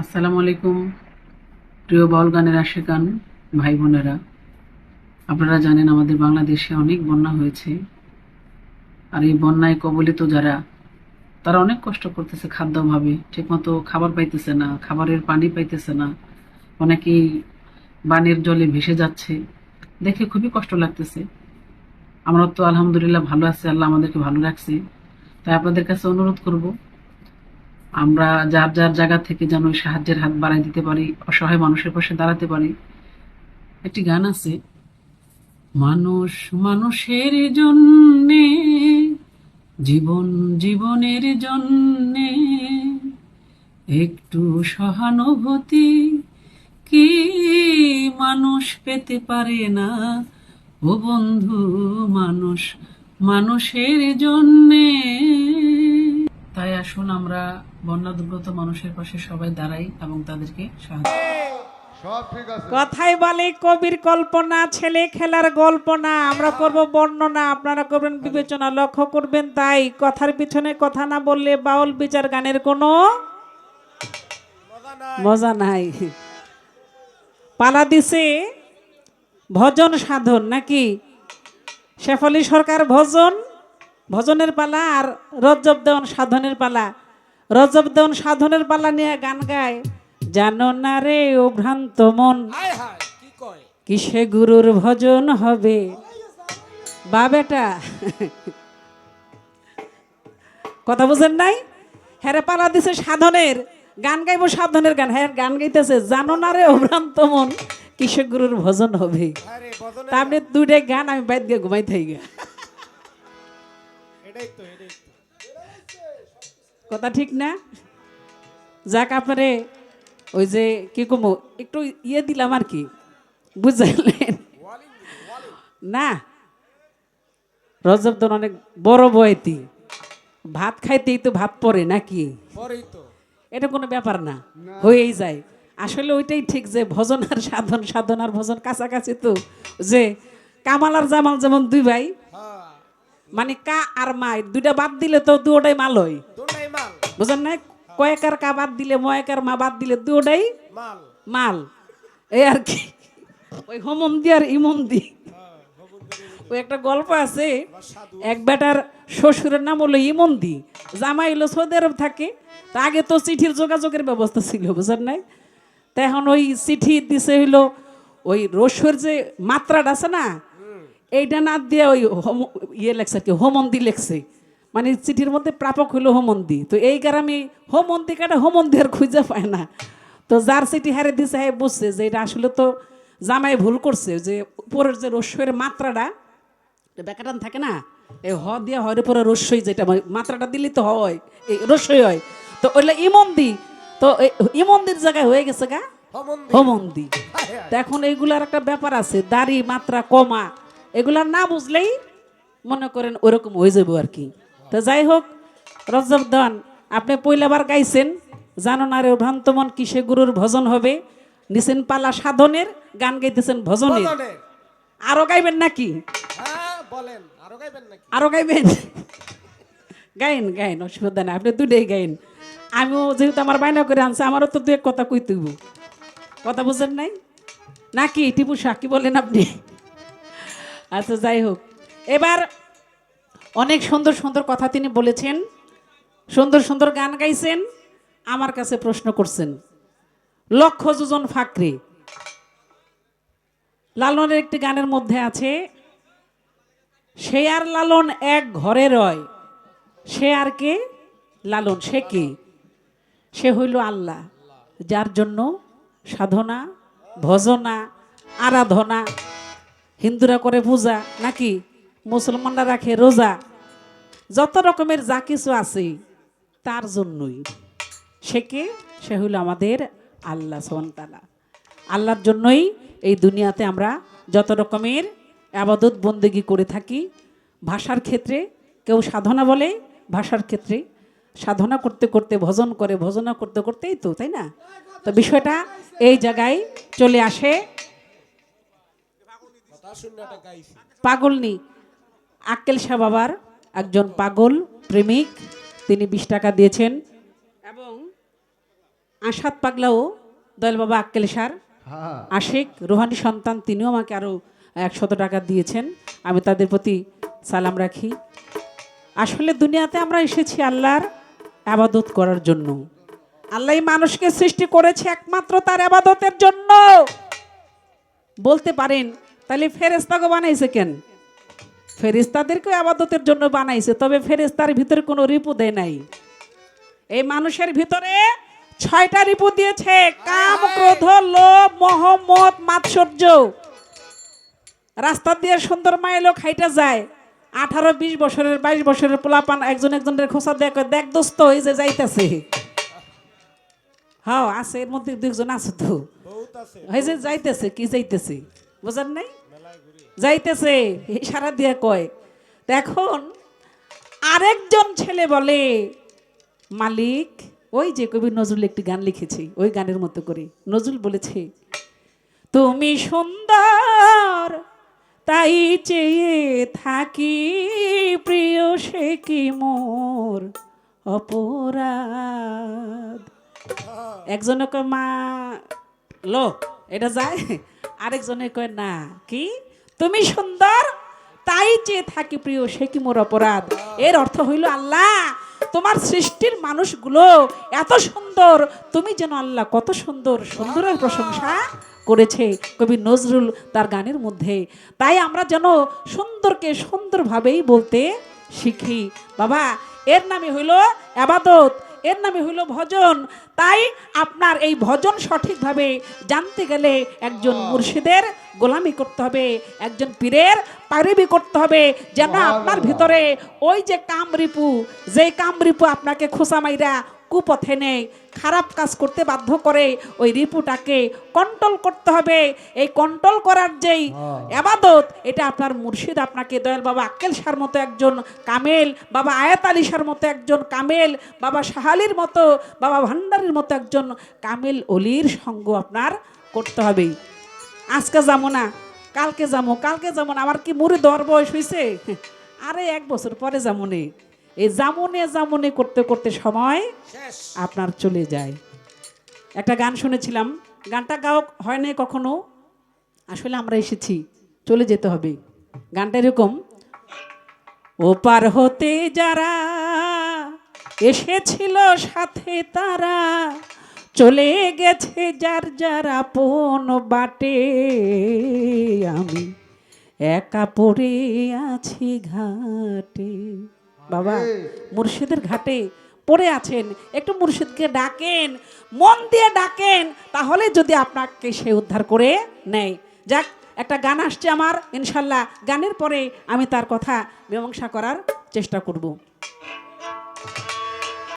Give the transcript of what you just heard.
আসসালামু আলাইকুম, প্রিয় বাউল গানের আশেকান ভাই বোনেরা। আপনারা জানেন আমাদের বাংলাদেশে অনেক বন্যা হয়েছে, আর এই বন্যায় কবলিত যারা, তারা অনেক কষ্ট করতেছে খাদ্য অভাবে ঠিকমতো খাবার পাইতেছে না, খাবারের পানি পাইতেছে না, অনেকেই বানের জলে ভেসে যাচ্ছে। দেখে খুবই কষ্ট লাগতেছে। আমরা তো আলহামদুলিল্লাহ ভালো আছি, আল্লাহ আমাদেরকে ভালো রাখছে। তাই আপনাদের কাছে অনুরোধ করব আমরা যার যার জায়গা থেকে যেন সাহায্যের হাত বাড়াই দিতে পারি, অসহায় মানুষের পাশে দাঁড়াতে পারি। একটি গান আছে, মানুষ মানুষের জন্যে, জীবন জীবনের জন্যে, একটু সহানুভূতি কি মানুষ পেতে পারে না? ও বন্ধু, মানুষ মানুষের জন্যে তাই আসুন আমরা বন্যা দুর্গত মানুষের পাশে সবাই দাঁড়াই এবং তাদেরকে সাহায্য সব কথাই বলে কবির কল্পনা ছেলে খেলার গল্প না আমরা করব বর্ণনা আপনারা করবেন বিবেচনা লক্ষ্য করবেন তাই। কথার পিছনে কথা না বললে বাউল বিচার গানের কোনো মজা নাই। পালা দিছে ভজন সাধন নাকি? শেফালি সরকার ভজন ভজনের পালা আর রজব দেওয়ান সাধনের পালা। রজব দেওয়ান সাধনের পালা নিয়ে গান গায়। জানো না রে ও ভ্রান্ত মন কিসে গুরুর ভজন হবে? বা বেটা কথা বুঝেন নাই? হ্যাঁ পালা দিছে সাধনের গান গাইবো সাধনের গান। হ্যাঁ গান গাইতেছে জানো না রে ও ভ্রান্ত মন কিসে গুরুর ভজন হবে? তা আপনি দুইটাই গান আমি বাইদ গিয়ে ঘুমাই থাই গা কথা ঠিক না? যাক আপনারে ওই যে কি কমো একটু ইয়ে দিলাম আর কি বুঝলেন? না রজব তো অনেক বড় বয়তি। ভাত খাইতেই তো ভাত পড়ে নাকি? এটা কোনো ব্যাপার না হয়েই যায়। আসলে ওইটাই ঠিক যে ভজন আর সাধন সাধন আর ভজন কাছাকাছি তো যে কামাল আর জামাল যেমন দুই ভাই মানে কা আর মাই দুইটা বাদ দিলে তো দুটাই মাল হয়। বুঝলেন না কয়েকার কা বাদ দিলে ময়েকার মা বাদ দিলে দুটাই মাল। এই আর কি। ওই হোমন্দি আর ইমন্দি ওই একটা গল্প আছে এক বেটার শ্বশুরের নাম হলো ইমন্দি জামাই হলো সৌদি আরব থাকে। তা আগে তো চিঠির যোগাযোগের ব্যবস্থা ছিল বুঝলেন নাই? তা এখন ওই চিঠি দিছে হইল ওই রসুর যে মাত্রাটা আছে না এইটা না দিয়ে ওই হোম- ইয়ে লেখছে আর কি হোমন্দি লেখছে। মানে চিঠির মধ্যে প্রাপক হইল হোমন্দি। তো এই কারণে হোমন্দি কাটা হোমন্দি আর খুঁজে পায় না। তো যার চিঠি হারে দিছে হ্যাঁ বুঝছে যে এটা আসলে তো জামাই ভুল করছে যে উপরের যে রস্যের মাত্রাটা বেকাটান থাকে না? এই হ দিয়ে হরে পরে রস্যই যেটা মানে মাত্রাটা দিলেই তো হয় এই রস্যই হয়। তো ওইটা ইমন্দি তো ইমন্দির জায়গায় হয়ে গেছে গা? হোমন্দি। তো এখন এইগুলার একটা ব্যাপার আছে দাড়ি মাত্রা কমা। এগুলা না বুঝলেই মনে করেন ওরকম হয়ে যাব আর কি। তো যাই হোক রজব দান আপনি পয়লাবার গাইছেন জানো না রে ভ্রান্ত মন কিসে গুরুর ভজন হবে? নিছেন পালা সাধনের গান গাইতেছেন ভজনের। আরও গাইবেন নাকি? আরও গাইবেন গাইন গাইন অসুবিধা নাই আপনি দুটাই গাইন। আমিও যেহেতু আমার বায়না করে আনছে আমারও তো দু এক কথা কই তুইব কথা বুঝেন নাই? নাকি টিপু শাহ কি বলেন আপনি? আচ্ছা যাই হোক। এবার অনেক সুন্দর সুন্দর কথা তিনি বলেছেন, সুন্দর সুন্দর গান গাইছেন, আমার কাছে প্রশ্ন করছেন, লক্ষ যোজন ফাকরি। লালনের একটি গানের মধ্যে আছে, সে আর লালন এক ঘরে রয়, সে আর কে? লালন, সে কে? সে হইল আল্লাহ, যার জন্য সাধনা, ভজনা, আরাধনা হিন্দুরা করে পূজা নাকি? মুসলমানরা রাখে রোজা? যত রকমের যা কিছু আছে, তার জন্যই। সে কে? সে হইল আমাদের আল্লাহ সোনতালা আল্লাহর জন্যই এই দুনিয়াতে আমরা যত রকমের আবাদত বন্দেগি করে থাকি, ভাষার ক্ষেত্রে কেউ সাধনা বলে, ভাষার ক্ষেত্রে সাধনা করতে করতে, ভজন করে, ভজনা করতে করতেই তো, তাই না? তো বিষয়টা এই জায়গায় চলে আসে। পাগলনি আক্কেল শাহ বাবার একজন পাগল প্রেমিক তিনি বিশ টাকা দিয়েছেন। এবং আশাদ পাগলাও দয়াল বাবা আক্কেল সার হ্যাঁ। আশিক রোহানি সন্তান তিনিও আমাকে আরও একশত টাকা দিয়েছেন। আমি তাদের প্রতি সালাম রাখি। আসলে দুনিয়াতে আমরা এসেছি আল্লাহর আবাদত করার জন্য। আল্লাহ মানুষকে সৃষ্টি করেছে একমাত্র তার আবাদতের জন্য। বলতে পারেন তাহলে ফেরেস্তাকে বানাইছে কেন? ফেরেস্তাদেরকে আবাদতের জন্য বানাইছে তবে ফেরিস্তার ভিতরে কোনো রিপু দেয় নাই। এই মানুষের ভিতরে ছয়টা রিপু দিয়েছে কাম ক্রোধ লোভ মোহাম্মদ মাৎসর্য। রাস্তা দিয়ে সুন্দর মাইলো খাইটা যায় আঠারো বিশ বছরের বাইশ বছরের পোলাপান একজন একজনের খোসা দেখ দেখ দোস্ত এই যে যাইতেছে। হ্যাঁ আছে এর মধ্যে দুইজন আছে তো। এই যে যাইতেছে কি যাইতেছে? বুঝার নাই? যাইতেছে ইশারা দিয়ে কয় এখন আরেকজন ছেলে বলে, মালিক, ওই যে কবি নজরুল একটি গান লিখেছে, ওই গানের মতো করে। নজরুল বলেছে, তুমি সুন্দর, তাই চেয়ে থাকি, প্রিয় সে কি মোর অপরাধ? একজনে কয়, মা, লো, এটা যায়? আরেকজনে কয়, না, কি? তুমি সুন্দর? তাই চেয়ে থাকি প্রিয়, সে কি মোর অপরাধ? এর অর্থ হইল, আল্লাহ, তোমার সৃষ্টির মানুষগুলো এত সুন্দর। তুমি যেন আল্লাহ কত সুন্দর, সুন্দরের প্রশংসা করেছে কবি নজরুল তার গানের মধ্যে। তাই আমরা যেন সুন্দরকে সুন্দরভাবেই বলতে শিখি। বাবা, এর নামে হইল আবাদত। এর নামে হইল ভজন। তাই আপনার এই ভজন সঠিকভাবে জানতে গেলে একজন মুর্শিদের গোলামি করতে হবে একজন পীরের পারিবি করতে হবে যেন আপনার ভিতরে ওই যে কামরিপু যে কামরিপু আপনাকে খোসা মাইরা কুপথে নেই খারাপ কাজ করতে বাধ্য করে ওই রিপুটাকে কন্ট্রোল করতে হবে। এই কন্ট্রোল করার যেই আবাদত এটা আপনার মুর্শিদ আপনাকে দয়াল বাবা আক্কেল সার মতো একজন কামেল বাবা আয়াত আলী সার মতো একজন কামেল বাবা শাহালির মতো বাবা ভান্ডারের মতো একজন কামেল অলির সঙ্গ আপনার করতে হবে আজকে যাব না কালকে যাব কালকে যাব না আমার কি মুড়ি দর বয়স হয়েছে আরে এক বছর পরে যামনে এই জামনে জামনে করতে করতে সময় আপনার চলে যায়। একটা গান শুনেছিলাম। গানটা গাও হয় না কখনো? আসলে আমরা এসেছি। চলে যেতে হবে। গানটা এরকম। ওপার হতে যারা এসেছিল সাথে তারা চলে গেছে যার যার আপন বাটে। আমি একা পড়ে আছি ঘাটে। বাবা মুর্শিদের ঘাটে পড়ে আছেন একটু মুর্শিদকে ডাকেন মন দিয়ে ডাকেন তাহলে যদি আপনাকে সে উদ্ধার করে নেয়। যাক একটা গান আসছে আমার ইনশাল্লাহ। গানের পরে আমি তার কথা মীমাংসা করার চেষ্টা করব।